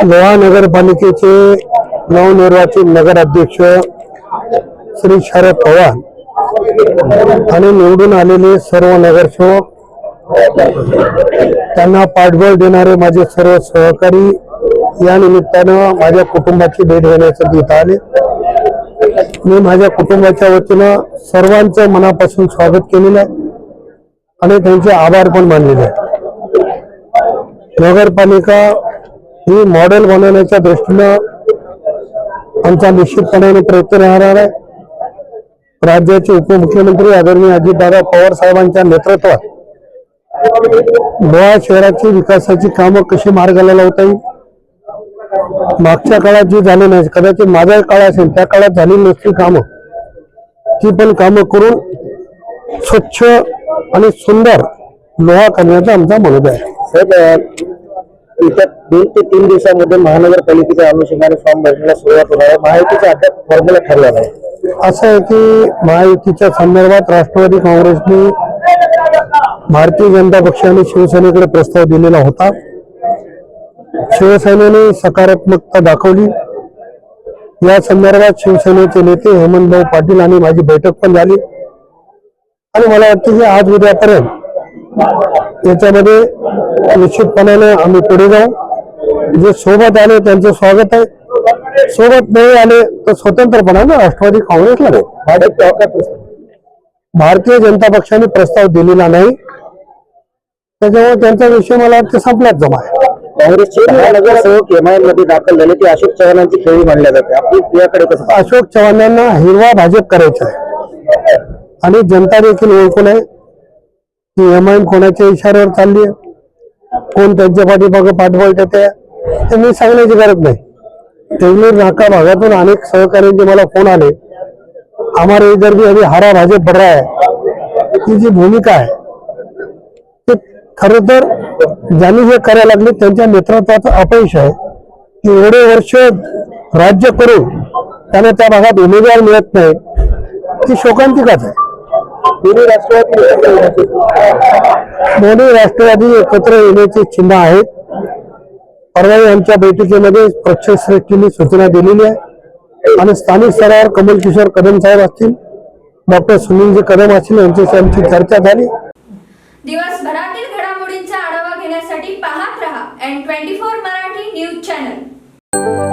लोहा नगरपालिकेचे नवनिर्वाचित नगराध्यक्ष श्री शरद पवार आणि निवडून आलेले सर्व नगरसेवक त्यांना पाठबळ देणारे माझे सर्व सहकारी या निमित्तानं माझ्या कुटुंबाची भेट घेण्यासाठी इथं आले. मी माझ्या कुटुंबाच्या वतीनं सर्वांचं मनापासून स्वागत केलेलं आहे आणि त्यांचे आभार पण मानलेले आहे नगरपालिका ही मॉडेल बनवण्याच्या दृष्टीनं आमचा निश्चितपणे प्रयत्न राहणार आहे. राज्याचे उपमुख्यमंत्री आदरणीय अजितदादा पवार साहेबांच्या नेतृत्वात गोवा शहराची विकासाची कामं कशी मार्गाला लावता येईल? मागच्या काळात जी झाली नाही कदाचित माझा काळ असेल त्या काळात झाली नसतील कामं. ती पण कामं करून स्वच्छ आणि सुंदर लोहा करण्याचा आमचा मनोदय आहे. येत्या दोन ते तीन दिवसामध्ये महानगरपालिकेच्या अनुषंगाने फॉर्म भरण्याला सुरुवात होणार आहे. महायुतीचा अद्याप फॉर्म्युला ठरला नाही असं आहे की महायुतीच्या संदर्भात राष्ट्रवादी काँग्रेसने भारतीय जनता पक्ष आणि शिवसेनेकडे प्रस्ताव दिलेला होता. शिवसेनेने सकारात्मकता दाखवली. या संदर्भात शिवसेनेचे नेते हेमंतभाऊ पाटील आणि माझी बैठक पण झाली. आणि मला वाटतं की आज उद्यापर्यंत याच्यामध्ये निश्चितपणाने आम्ही पुढे जाऊ. जे सोबत आले त्यांचं स्वागत आहे. सोबत नाही आले तर स्वतंत्रपणाने राष्ट्रवादी काँग्रेसला नाही. भारतीय जनता पक्षाने प्रस्ताव दिलेला नाही. त्याच्यामुळे त्यांचा विषय मला वाटतं संपलाच जमा आहे. काँग्रेसचे नगरसेवकमध्ये दाखल झाले ती अशोक चव्हाणांची खेळी मानल्या जाते आपली कसं? अशोक चव्हाणांना हिरवा भाजप करायचा आहे. आणि जनता देखील ओळखून आहे. ही एम आय कोणाच्या इशाऱ्यावर चालली आहे. कोण त्यांच्या पाठीमागं पाठबळ देते हे मी सांगण्याची गरज नाही. टेगलूर नाका भागातून अनेक सहकाऱ्यांचे मला फोन आले. हमारे इधर भी अभी हरा भाजप बढ़ रहा है. ही जी भूमिका आहे ते खरं तर ज्यांनी हे करायला लागले त्यांच्या नेतृत्वाचं अपयश आहे. की एवढे वर्ष राज्य करून त्यांना त्या भागात उमेदवार मिळत नाही ती शोकांतिकाच आहे. दोन्ही राष्ट्रवादी एकत्र येण्याची चिन्ह. आहेत. परवा आमच्या बैठकीमध्ये पक्षश्रेष्ठींनी सूचना दिलेली आहे. आणि स्थानिक स्तरावर कमल किशोर कदम साहेब असतील डॉक्टर सुनीलजी कदम असतील यांच्याशी आमची चर्चा झाली. दिवसभरातील घडामोडींचा आढावा घेण्यासाठी पाहत रहा N twenty four Marathi news channel.